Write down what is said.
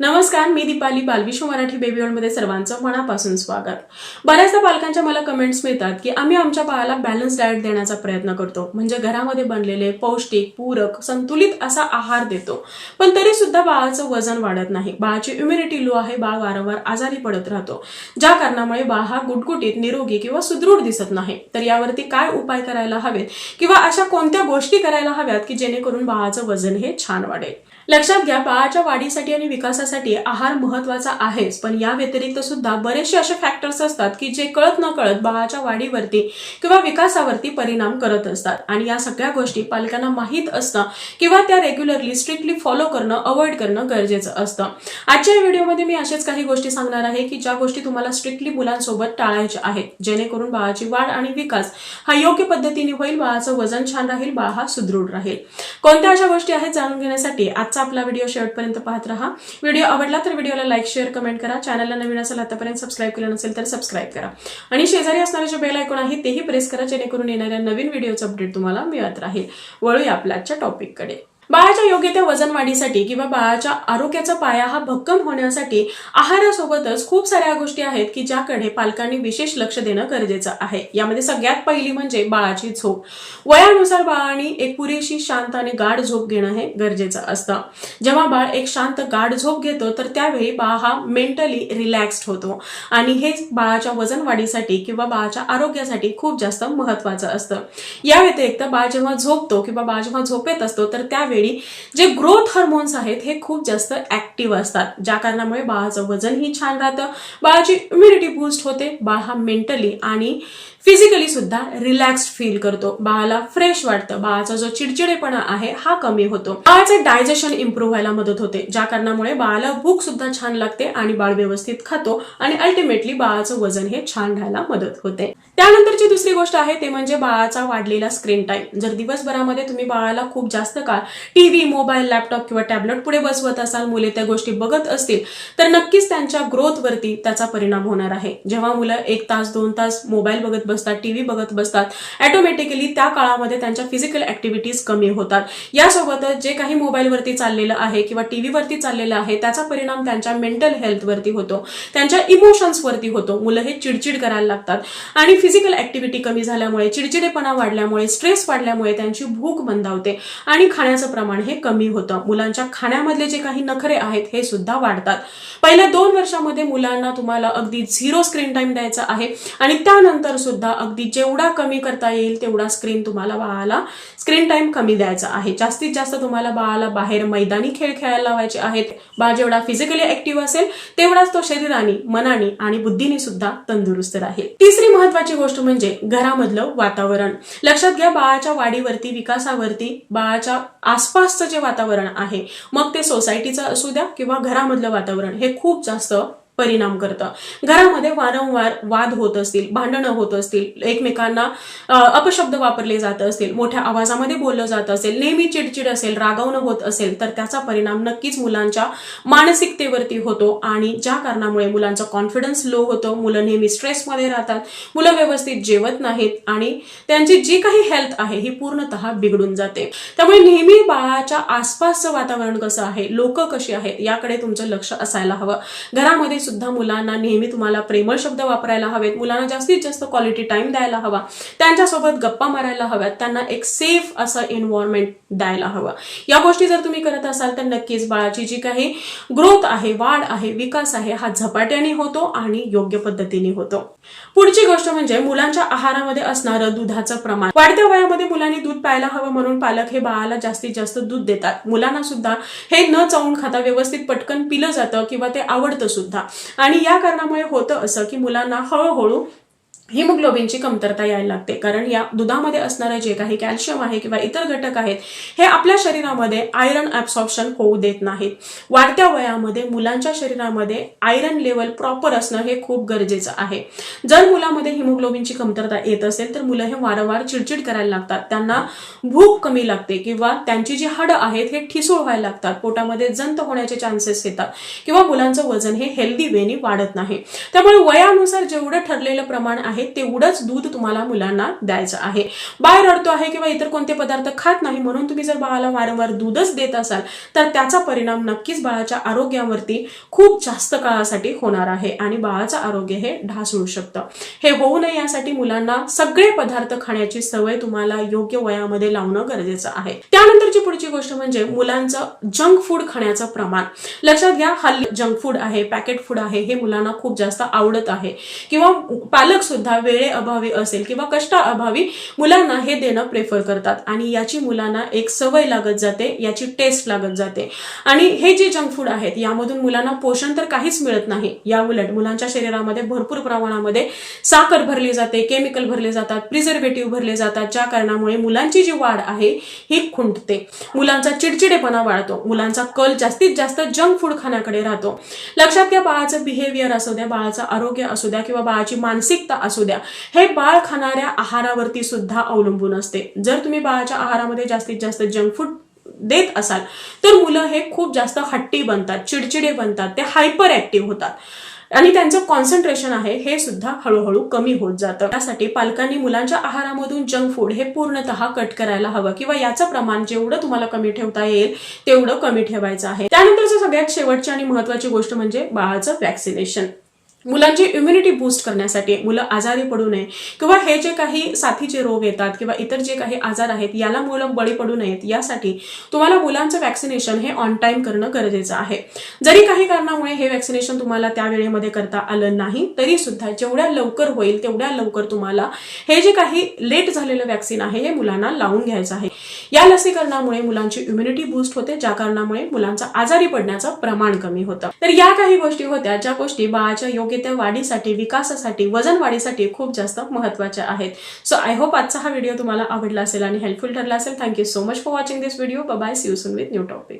नमस्कार मी दीपाली बालविश्व मराठी बेबी मध्ये सर्वांचं मनापासून स्वागत. बऱ्याचदा पालकांच्या मला कमेंट्स मिळतात की आम्ही आमच्या बाळाला बॅलन्स डाएट देण्याचा प्रयत्न करतो. म्हणजे घरामध्ये बनलेले पौष्टिक पूरक संतुलित असा आहार देतो. पण तरी सुद्धा बाळाचं वजन वाढत नाही. बाळाची इम्युनिटी लो आहे बाळ वारंवार आजारी पडत राहतो. ज्या कारणामुळे बाळ हा गुटगुटीत निरोगी किंवा सुदृढ दिसत नाही. तर यावरती काय उपाय करायला हवेत? किंवा अशा कोणत्या गोष्टी करायला हव्यात की जेणेकरून बाळाचं वजन हे छान वाढेल? लक्षात घ्या बाळाच्या वाढीसाठी आणि विकासासाठी आहार महत्त्वाचा आहेच. पण या व्यतिरिक्त सुद्धा बरेचसे असे फॅक्टर्स असतात की जे कळत न कळत बाळाच्या वाढीवरती किंवा विकासावरती परिणाम करत असतात. आणि या सगळ्या गोष्टी पालकांना माहीत असणं किंवा त्या रेग्युलरली स्ट्रिक्टली फॉलो करणं अवॉइड करणं गरजेचं असतं. आजच्या व्हिडिओमध्ये मी अशाच काही गोष्टी सांगणार आहे की ज्या गोष्टी तुम्हाला स्ट्रिक्टली मुलांसोबत टाळायच्या आहेत. जेणेकरून बाळाची वाढ आणि विकास हा योग्य पद्धतीने होईल बाळाचं वजन छान राहील बाळ हा सुदृढ राहील. कोणत्या अशा गोष्टी आहेत जाणून घेण्यासाठी आजचा आपला व्हिडिओ शेवटपर्यंत पाहत राहा. व्हिडिओ आवडला तर व्हिडिओला लाईक शेअर कमेंट करा. चॅनलला नवीन असेल आतापर्यंत सबस्क्राईब केलं नसेल तर सबस्क्राईब करा. आणि शेजारी असणारे जे बेल ऐकून आहे तेही प्रेस करा जेणेकरून येणाऱ्या नवीन व्हिडिओचं अपडेट तुम्हाला मिळत राहील. वळूया आपल्या आजच्या टॉपिककडे बाळाच्या योग्य त्या वजन वाढीसाठी किंवा बाळाच्या आरोग्याचा पाया हा भक्कम होण्यासाठी आहारासोबतच खूप साऱ्या गोष्टी आहेत की ज्याकडे पालकांनी विशेष लक्ष देणं गरजेचं आहे. यामध्ये सगळ्यात पहिली म्हणजे बाळाची झोप. वयानुसार बाळाने एक पुरेशी शांत आणि गाढ झोप घेणं हे गरजेचं असतं. जेव्हा बाळ एक शांत गाढ झोप घेतो तर त्यावेळी बाळ हा मेंटली रिलॅक्स्ड होतो. आणि हेच बाळाच्या वजन वाढीसाठी किंवा बाळाच्या आरोग्यासाठी खूप जास्त महत्वाचं असतं. या व्यतिरिक्त बाळ जेव्हा झोपतो किंवा बाळ जेव्हा झोपेत असतो तर त्यावेळी जे ग्रोथ हार्मोन्स आहेत हे खूप जास्त ऍक्टिव्ह असतात. ज्या कारणामुळे बाळाचं वजनही छान राहतं. बाळाची इम्युनिटी बूस्ट होते. बाळ हा मेंटली आणि फिजिकली सुद्धा रिलॅक्स्ड फील करतो. बाळाला फ्रेश वाटतं. बाळाचा जो चिडचिडेपणा आहे हा कमी होतो. बाळाचं डायजेशन इम्प्रूव्ह व्हायला मदत होते. ज्या कारणामुळे बाळाला भूक सुद्धा छान लागते आणि बाळ व्यवस्थित खातो आणि अल्टिमेटली बाळाचं वजन हे छान राहायला मदत होते. त्यानंतरची दुसरी गोष्ट आहे ते म्हणजे बाळाचा वाढलेला स्क्रीन टाईम जर दिवसभरामध्ये तुम्ही बाळाला खूप जास्त काळ टीव्ही मोबाईल लॅपटॉप किंवा टॅबलेट पुढे बसवत असाल मुले त्या गोष्टी बघत असतील तर नक्कीच त्यांच्या ग्रोथवरती त्याचा परिणाम होणार आहे. जेव्हा मुलं एक तास दोन तास मोबाईल बघत बसतात टीव्ही बघत बसतात ऑटोमॅटिकली त्या काळामध्ये त्यांच्या फिजिकल ऍक्टिव्हिटीज कमी होतात. यासोबतच जे काही मोबाईलवरती चाललेलं आहे किंवा टीव्हीवरती चाललेलं आहे त्याचा परिणाम त्यांच्या मेंटल हेल्थवरती होतो. त्यांच्या इमोशन्सवरती होतो. मुलं हे चिडचिड करायला लागतात. आणि फिजिकल ऍक्टिव्हिटी कमी झाल्यामुळे चिडचिडेपणा वाढल्यामुळे स्ट्रेस वाढल्यामुळे त्यांची भूक मंदावते आणि खाण्याचं प्रमाण हे कमी होतं. मुलांच्या खाण्यामधले जे काही नखरे आहेत हे सुद्धा वाढतात. पहिल्या दोन वर्षामध्ये मुलांना तुम्हाला अगदी झिरो स्क्रीन टाइम द्यायचा आहे आणि त्यानंतर सुद्धा अगदी जेवढा कमी करता येईल तेवढा स्क्रीन तुम्हाला बाळाला स्क्रीन टाईम कमी द्यायचा आहे. जास्तीत जास्त तुम्हाला बाळाला बाहेर मैदानी खेळ खेळायला लावायचे आहेत. बाळ जेवढा फिजिकली ऍक्टिव्ह असेल तेवढाच तो शरीराने मनाने आणि बुद्धीने सुद्धा तंदुरुस्त राहील. तिसरी महत्वाची गोष्ट म्हणजे घरामधलं वातावरण. लक्षात घ्या बाळाच्या वाढीवरती विकासावरती बाळाच्या आसपासचं जे वातावरण आहे मग ते सोसायटीचं असू द्या किंवा घरामधलं वातावरण हे खूप जास्त परिणाम करतं. घरामध्ये वारंवार वाद होत असतील भांडणं होत असतील एकमेकांना अपशब्द वापरले जात असतील मोठ्या आवाजामध्ये बोललं जात असेल नेहमी चिडचिड असेल रागावणं होत असेल तर त्याचा परिणाम नक्कीच मुलांच्या मानसिकतेवरती होतो आणि ज्या कारणामुळे मुलांचा कॉन्फिडन्स लो होतो मुलं नेहमी स्ट्रेसमध्ये राहतात मुलं व्यवस्थित जेवत नाहीत आणि त्यांची जी काही हेल्थ आहे ही पूर्णतः बिघडून जाते. त्यामुळे नेहमी बाळाच्या आसपासचं वातावरण कसं आहे लोक कशी आहेत याकडे तुमचं लक्ष असायला हवं. घरामध्ये सुद्धा मुलांना नेहमी तुम्हाला प्रेमळ शब्द वापरायला हवेत मुलांना जास्तीत जास्त क्वालिटी टाइम द्यायला हवा. त्यांच्यासोबत गप्पा मारायला हव्यात त्यांना एक सेफ असं एन्व्हायरमेंट द्यायला हवं. या गोष्टी जर तुम्ही करत असाल तर नक्कीच बाळाची जी काही ग्रोथ आहे वाढ आहे विकास आहे हा झपाट्याने होतो आणि योग्य पद्धतीने होतो. पुढची गोष्ट म्हणजे मुलांच्या आहारामध्ये असणारं दुधाचं प्रमाण. वाढत्या वयामध्ये मुलांनी दूध प्यायला हवं म्हणून पालक हे बाळाला जास्तीत जास्त दूध देतात. मुलांना सुद्धा हे न चावून खाता व्यवस्थित पटकन पिलं जातं किंवा ते आवडतं सुद्धा. आणि या कारणामुळे होतं असं की मुलांना हळूहळू हिमोग्लोबिनची कमतरता यायला लागते. कारण या दुधामध्ये असणारं जे काही कॅल्शियम आहे किंवा इतर घटक आहेत हे आपल्या शरीरामध्ये आयरन ॲब्सॉर्प्शन होऊ देत नाहीत. वाढत्या वयामध्ये मुलांच्या शरीरामध्ये आयरन लेवल प्रॉपर असणं हे खूप गरजेचं आहे. जर मुलामध्ये हिमोग्लोबिनची कमतरता येत असेल तर मुलं हे वारंवार चिडचिड करायला लागतात. त्यांना भूक कमी लागते किंवा त्यांची जी हाडं आहेत हे ठिसूळ व्हायला लागतात. पोटामध्ये जंत होण्याचे चान्सेस येतात किंवा मुलांचं वजन हे हेल्दी वेनी वाढत नाही. त्यामुळे वयानुसार जेवढं ठरलेलं प्रमाण आहे आहे तेवढंच दूध तुम्हाला मुलांना द्यायचं आहे. बाळ रडतो आहे किंवा इतर कोणते पदार्थ खात नाही म्हणून तुम्ही जर बाळाला वारंवार दूधच देत असाल तर त्याचा परिणाम नक्कीच बाळाच्या आरोग्यावरती खूप जास्त काळासाठी होणार आहे आणि बाळाचं आरोग्य हे ढासळू शकतं. हे होऊ नये यासाठी मुलांना सगळे पदार्थ खाण्याची सवय तुम्हाला योग्य वयामध्ये लावणं गरजेचं आहे. त्यानंतरची पुढची गोष्ट म्हणजे मुलांचं जंक फूड खाण्याचं प्रमाण. लक्षात घ्या हल्ली जंक फूड आहे पॅकेट फूड आहे हे मुलांना खूप जास्त आवडत आहे. किंवा पालक सुद्धा वेळेअभावी असेल किंवा कष्टाअभावी मुलांना हे देणं प्रेफर करतात. आणि याची मुलांना एक सवय लागत जाते याची टेस्ट लागत जाते. आणि हे जे जंक फूड आहेत यामधून मुलांना पोषण तर काहीच मिळत नाही. या उलट मुलांच्या शरीरामध्ये भरपूर प्रमाणामध्ये साखर भरली जाते केमिकल भरले जातात प्रिझर्वेटिव्ह भरले जातात ज्या कारणामुळे मुलांची जी वाढ आहे ही खुंटते. मुलांचा चिडचिडेपणा वाढतो मुलांचा कल जास्तीत जास्त जंक फूड खाण्याकडे राहतो. लक्षात घ्या बाळाचं बिहेवियर असू द्या बाळाचं आरोग्य असू द्या किंवा बाळाची मानसिकता असू द्या. हे बाळ खाणाऱ्या आहारावरती सुद्धा अवलंबून असते. जर तुम्ही बाळाच्या आहारामध्ये जास्तीत जास्त जंक फूड देत असाल तर मुलं हे खूप जास्त हट्टी बनतात चिडचिडे बनतात ते हायपर ऍक्टिव्ह होतात. आणि त्यांचं कॉन्सन्ट्रेशन आहे हे सुद्धा हळूहळू कमी होत जातं. त्यासाठी पालकांनी मुलांच्या आहारामधून जंक फूड हे पूर्णतः कट करायला हवं किंवा याचं प्रमाण जेवढं तुम्हाला कमी ठेवता येईल तेवढं कमी ठेवायचं आहे. त्यानंतरचं सगळ्यात शेवटची आणि महत्वाची गोष्ट म्हणजे बाळाचं वॅक्सिनेशन मुलांची इम्युनिटी बूस्ट करण्यासाठी मुलं आजारी पडू नये किंवा हे जे काही साथीचे रोग येतात किंवा इतर जे काही आजार आहेत याला मुलं बळी पडू नयेत यासाठी तुम्हाला मुलांचं वॅक्सिनेशन हे ऑन टाईम करणं गरजेचं आहे. जरी काही कारणामुळे हे वॅक्सिनेशन तुम्हाला त्या वेळेमध्ये करता आलं नाही तरी सुद्धा जेवढ्या लवकर होईल तेवढ्या लवकर तुम्हाला हे जे काही लेट झालेलं वॅक्सिन आहे हे मुलांना लावून घ्यायचं आहे. या लसीकरणामुळे मुलांची इम्युनिटी बूस्ट होते ज्या कारणामुळे मुलांचं आजारी पडण्याचं प्रमाण कमी होतं. तर या काही गोष्टी होत्या ज्या गोष्टी बाळाच्या योग्य त्या वाढीसाठी विकासासाठी वजन वाढीसाठी खूप जास्त महत्त्वाच्या आहेत. सो आय होप आजचा हा व्हिडिओ तुम्हाला आवडला असेल आणि हेल्पफुल ठरला असेल. Thank you so much for watching this video bye see you soon with new topic